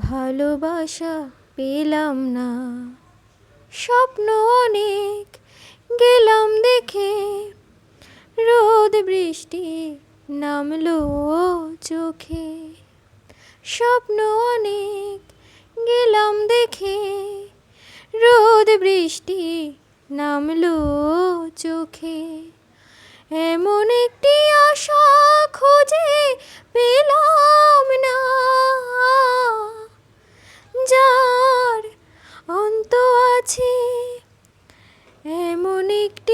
ভালোবাসা পেলাম না। স্বপ্ন অনেক, গেলাম দেখে। রোদ, বৃষ্টি নামলো চোখে। স্বপ্ন অনেক, গেলাম দেখে। রোদ, বৃষ্টি নামলো চোখে।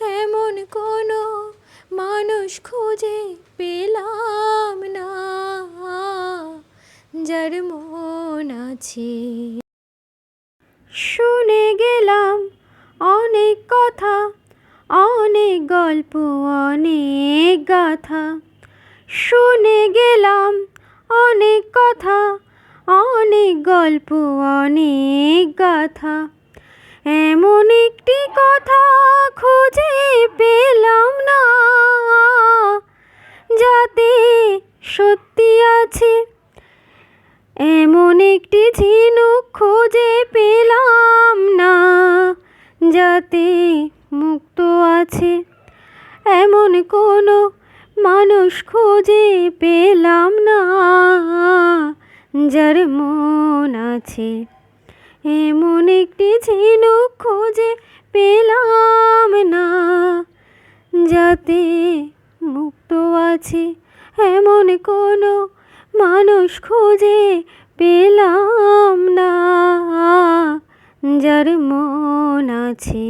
এমন কোনো মানুষ খুঁজে পেলাম না, যার মন আছে। শুনে গেলাম অনেক কথা, অনেক গল্প, অনেক গাথা। শুনে গেলাম অনেক কথা, অনেক গল্প, অনেক গাথা। এমন একটি কথা খুঁজে পেলাম না। যাতে সত্যি আছে, এমন একটি ঝিনুক খুঁজে পেলাম না। যাতে মুক্ত আছে, এমন কোনো মানুষ খুঁজে পেলাম না। যার মন আছে। এমন একটি ঝিনুক খুঁজে পেলাম না, যাতে মুক্ত আছে এমন কোনো মানুষ খুঁজে পেলাম না, যার মন আছে